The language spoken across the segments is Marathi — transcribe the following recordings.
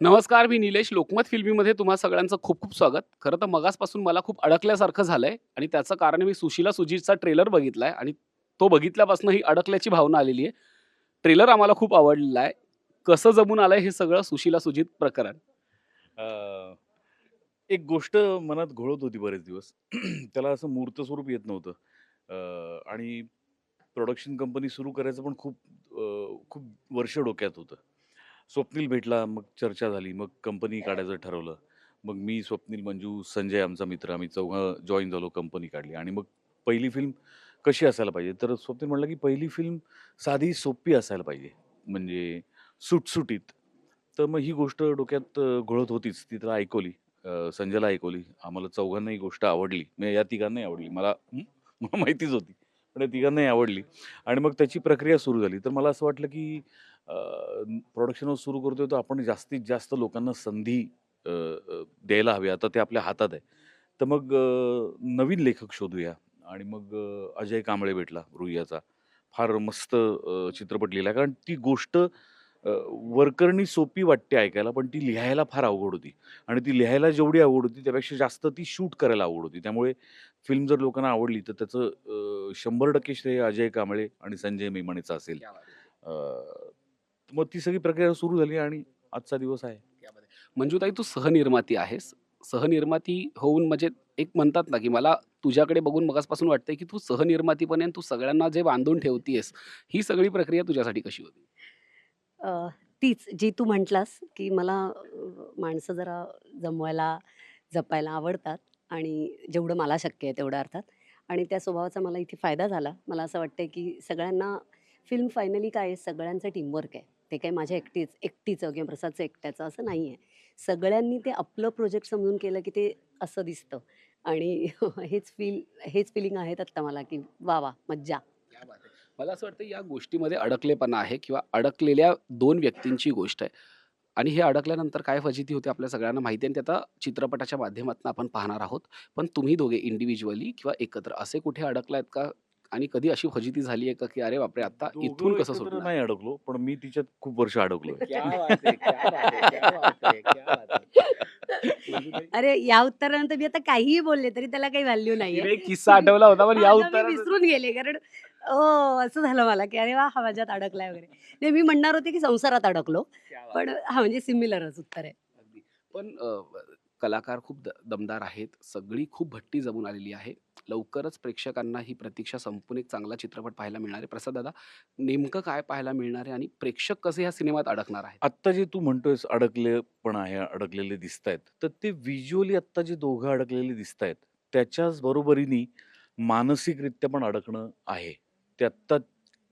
नमस्कार मी निलेश. लोकमत फिल्मीमध्ये तुम्हा सगळ्यांचं खूप खूप स्वागत. खरं तर मगासपासून मला खूप अडकल्यासारखं झालंय आणि त्याचं कारण मी सुशीला सुजीतचा ट्रेलर बघितलाय आणि तो बघितल्यापासून ही अडकल्याची भावना आलेली आहे. ट्रेलर आम्हाला खूप आवडलेला आहे. कसं जमून आलंय हे सगळं सुशीला सुजित प्रकरण? एक गोष्ट मनात घोळत होती बरेच दिवस. त्याला असं मूर्त स्वरूप येत नव्हतं. आणि प्रोडक्शन कंपनी सुरू करायचं पण खूप खूप वर्ष डोक्यात होतं. स्वप्नील भेटला मग चर्चा झाली मग कंपनी काढायचं ठरवलं. मग मी स्वप्नील मंजू संजय आमचा मित्र आम्ही चौघं जॉईन झालो कंपनी काढली. आणि मग पहिली फिल्म कशी असायला पाहिजे? तर स्वप्नील म्हटलं की पहिली फिल्म साधी सोपी असायला पाहिजे. म्हणजे सुटसुटीत. तर मग ही गोष्ट डोक्यात घोळत होतीच. ती त्याला ऐकवली. संजयला ऐकवली. आम्हाला चौघांना ही गोष्ट आवडली. म्हणजे या तिघांनाही आवडली. मला? मला माहितीच होती. पण या तिघांनाही आवडली. आणि मग त्याची प्रक्रिया सुरू झाली. तर मला असं वाटलं की प्रोडक्शन सुरू करतोय तर आपण जास्तीत जास्त लोकांना संधी द्यायला हवी. आता ते आपल्या हातात आहे. तर मग नवीन लेखक शोधूया. आणि मग अजय कांबळे भेटला रुईयाचा. फार मस्त चित्रपट लिहिला. कारण ती गोष्ट वरकरणी सोपी वाटते ऐकायला पण ती लिहायला फार अवघड होती. आणि ती लिहायला जेवढी आवड होती त्यापेक्षा जास्त ती शूट करायला आवड होती. त्यामुळे फिल्म जर लोकांना आवडली तर त्याचं शंभर टक्के श्रेय अजय कांबळे आणि संजय मेमाणेचं असेल. मग ती सगळी प्रक्रिया सुरू झाली आणि आजचा दिवस आहे. मंजूताई तू सहनिर्माती आहेस. सहनिर्माती होऊन म्हणजे एक म्हणतात ना की मला तुझ्याकडे बघून मगासपासून वाटतंय की तू सहनिर्माती पण आहे आणि तू सगळ्यांना जे बांधून ठेवतीयस ही सगळी प्रक्रिया तुझ्यासाठी कशी होती? तीच जी तू म्हटलास की मला माणसं जरा जमवायला जपायला आवडतात आणि जेवढं मला शक्य आहे तेवढं अर्थात. आणि त्या स्वभावाचा मला इथे फायदा झाला. मला असं वाटतं की सगळ्यांना फिल्म फायनली काय आहे? सगळ्यांचं टीमवर्क आहे. ते काही माझ्या एकटीच एकटीचं किंवा प्रसादचं एकट्याचं असं नाही आहे सगळ्यांनी ते आपलं प्रोजेक्ट समजून केलं की ते असं दिसतं. आणि हेच फील हेच फिलिंग आहेत आत्ता मला की वा वा मज्जा. मला असं वाटतं या गोष्टीमध्ये अडकलेपणा आहे किंवा अडकलेल्या दोन व्यक्तींची गोष्ट आहे. आणि हे अडकल्यानंतर काय फजिती होते आपल्या सगळ्यांना माहिती आहे आणि ते आता चित्रपटाच्या माध्यमातून आपण पाहणार आहोत. पण तुम्ही दोघे इंडिव्हिज्युअली किंवा एकत्र असे कुठे अडकलायत का? आणि कधी अशी फजिती झाली आहे का की अरे बापरे आता इथून कसं सुटणार नाही अडकलो पण मी तिच्यात खूप वर्ष आहे. मंजूताई, अरे या उत्तरानंतर मी आता काहीही बोलले तरी त्याला काही व्हॅल्यू एक किस्सा आठवला होता पण या उत्तरात विसरून गेले कारण ओ असं झालं मला की अरे वा हा माझ्यात अडकलाय वगैरे. नाही मी म्हणणार होते की संसारात अडकलो पण हा म्हणजे सिमिलरच उत्तर आहे. पण अ, कलाकार खूप दमदार आहेत सगळी खूप भट्टी जमून आलेली आहे. लवकरच प्रेक्षकांना ही प्रतीक्षा संपून एक चांगला चित्रपट पाहायला मिळणार आहे. प्रसाद दादा नेमकं काय पाहायला मिळणार आहे आणि प्रेक्षक कसे ह्या सिनेमात अडकणार आहे आत्ता जे तू म्हणतोयस अडकले पण आहे अडकलेले दिसत आहेत तर ते व्हिज्युअली आत्ता जे दोघं अडकलेले दिसत आहेत त्याच्याच बरोबरीने मानसिकरित्या पण अडकणं आहे. ते आत्ता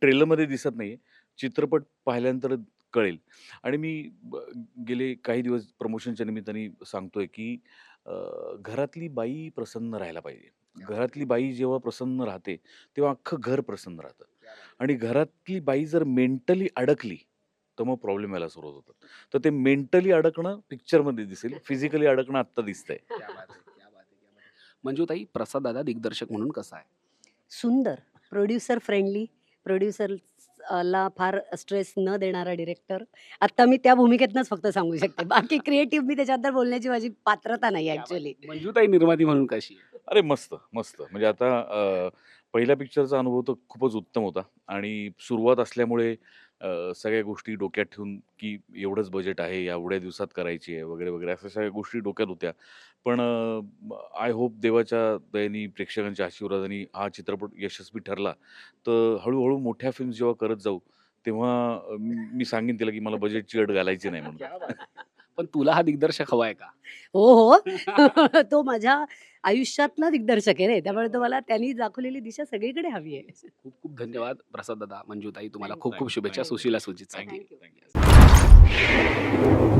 ट्रेलरमध्ये दिसत नाही चित्रपट पाहिल्यानंतर कळेल. आणि मी ब- गेले काही दिवस प्रमोशनच्या निमित्ताने सांगतोय की घरातली बाई प्रसन्न राहायला पाहिजे. घरातली बाई जेव्हा प्रसन्न राहते तेव्हा अख्खं घर प्रसन्न राहतं. आणि घरातली बाई जर मेंटली अडकली तर मग प्रॉब्लेम यायला सुरुवात होतात. तर ते मेंटली अडकणं पिक्चरमध्ये दिसेल फिजिकली अडकणं आत्ता दिसतंय. आहे. मंजूताई प्रसाद दादा दिग्दर्शक म्हणून कसा आहे? सुंदर प्रोड्युसर फ्रेंडली प्रोड्युसरला फार स्ट्रेस न देणारा डिरेक्टर. आता मी त्या भूमिकेतनंच फक्त सांगू शकते. बाकी क्रिएटिव्ह मी त्याच्याबद्दल बोलण्याची माझी पात्रता नाही ऍक्च्युली मंजूताई निर्माती म्हणून कशी? अरे मस्त मस्त. म्हणजे आता पहिल्या पिक्चरचा अनुभव तर खूपच उत्तम होता. आणि सुरुवात असल्यामुळे अ, सगळ्या गोष्टी डोक्यात ठेवून की एवढंच बजेट आहे एवढ्या दिवसात करायची आहे वगैरे वगैरे अशा सगळ्या गोष्टी डोक्यात होत्या. पण आय होप देवाच्या दयेने प्रेक्षकांच्या आशीर्वादाने हा चित्रपट यशस्वी ठरला. तर हळूहळू मोठ्या फिल्म जेव्हा करत जाऊ तेव्हा अ, मी सांगेन तिला की मला बजेटची अट घालायची नाही म्हणून. क्या बात आहे. पण तुला हा दिग्दर्शक हवाय का हो हो तो माझ्या आयुष्यातला दिग्दर्शक आहे रे त्यामुळे तो मला त्यांनी दाखवलेली दिशा सगळीकडे हवी आहे खूप खूप धन्यवाद प्रसाद दादा मंजूताई तुम्हाला खूप. खूप शुभेच्छा. सुशीला सुजित. Thank you.